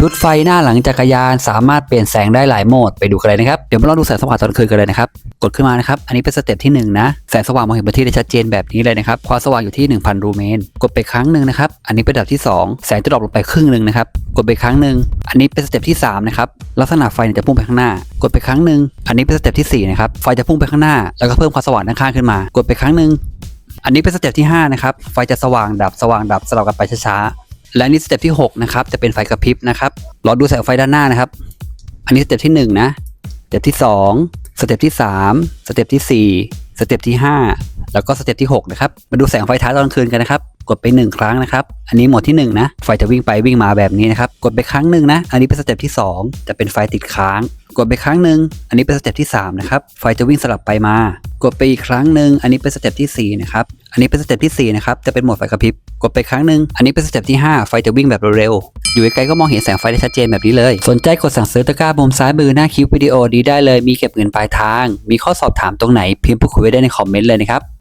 ชุดไฟหน้าหลังจักรยานสามารถเปลี่ยนแสงได้หลายโหมดไปดูกันเลยนะครับ เดี๋ยวมาลองดูแสงสว่างตอนคืนกันเลยนะครับ กดขึ้นมานะครับ อันนี้เป็นสเต็ปที่ 1 นะ แสงสว่างมองเห็นพื้นที่ได้ชัดเจนแบบนี้เลยนะครับ ความสว่างอยู่ที่ 1000 รูเมน กดไปครั้งหนึ่งนะครับ อันนี้เป็นระดับที่ 2 แสงจะดรอปลงไปครึ่งหนึ่งนะครับ กดไปครั้งหนึ่ง อันนี้เป็นสเต็ปที่ 3 นะครับ ลักษณะไฟจะพุ่งไปข้างหน้า กดไปครั้งหนึ่ง อันนี้เป็นสเต็ปที่สี่นะครับ ไฟจะพุ่งไปข้างหน้า แล้วก็เพิ่มความสว่างด้านข้างขึ้นมา กดไปครั้งหนึ่งอันนี้เป็นสเต็ปที่5นะครับ ไฟจะสว่างดับสว่างดับสลับกันไปช้าๆ และนี่สเต็ปที่6นะครับจะเป็นไฟกระพริบนะครับรอดูแสงไฟด้านหน้านะครับ อันนี้สเต็ปที่1นะสเต็ปที่2สเต็ปที่3สเต็ปที่4สเต็ปที่ 5 แล้วก็สเต็ปที่6นะครับมาดูแสงไฟท้ายตอนคืนกันนะครับกดไป 1 ครั้งนะครับ อันนี้หมดที่ 1 นะ ไฟจะวิ่งไปวิ่งมาแบบนี้นะครับ กดไปครั้งหนึ่งนะ อันนี้เป็นสเต็ปที่ 2 จะเป็นไฟติดค้าง กดไปครั้งหนึ่ง อันนี้เป็นสเต็ปที่3นะครับ ไฟจะวิ่งสลับไปมา กดไปอีกครั้งหนึ่ง อันนี้เป็นสเต็ปที่4นะครับ อันนี้เป็นสเต็ปที่4นะครับจะเป็นโหมดไฟกระพริบกดไปครั้งหนึ่งอันนี้เป็นสเต็ปที่ 5 ไฟจะวิ่งแบบเร็วๆอยู่ไกล้ก็มองเห็นแสงไฟได้ชัดเจนแบบนี้เลย สนใจกดสั่งซื้อตะกร้ามุมซ้ายมือหน้าคลิปวิดีโอดีได้เลยมีเก็บเงินปลายทาง มีข้อสอบถามตรงไหนพิมพ์พูดคุยไว้ได้ในคอมเมนต์เลยนะครับ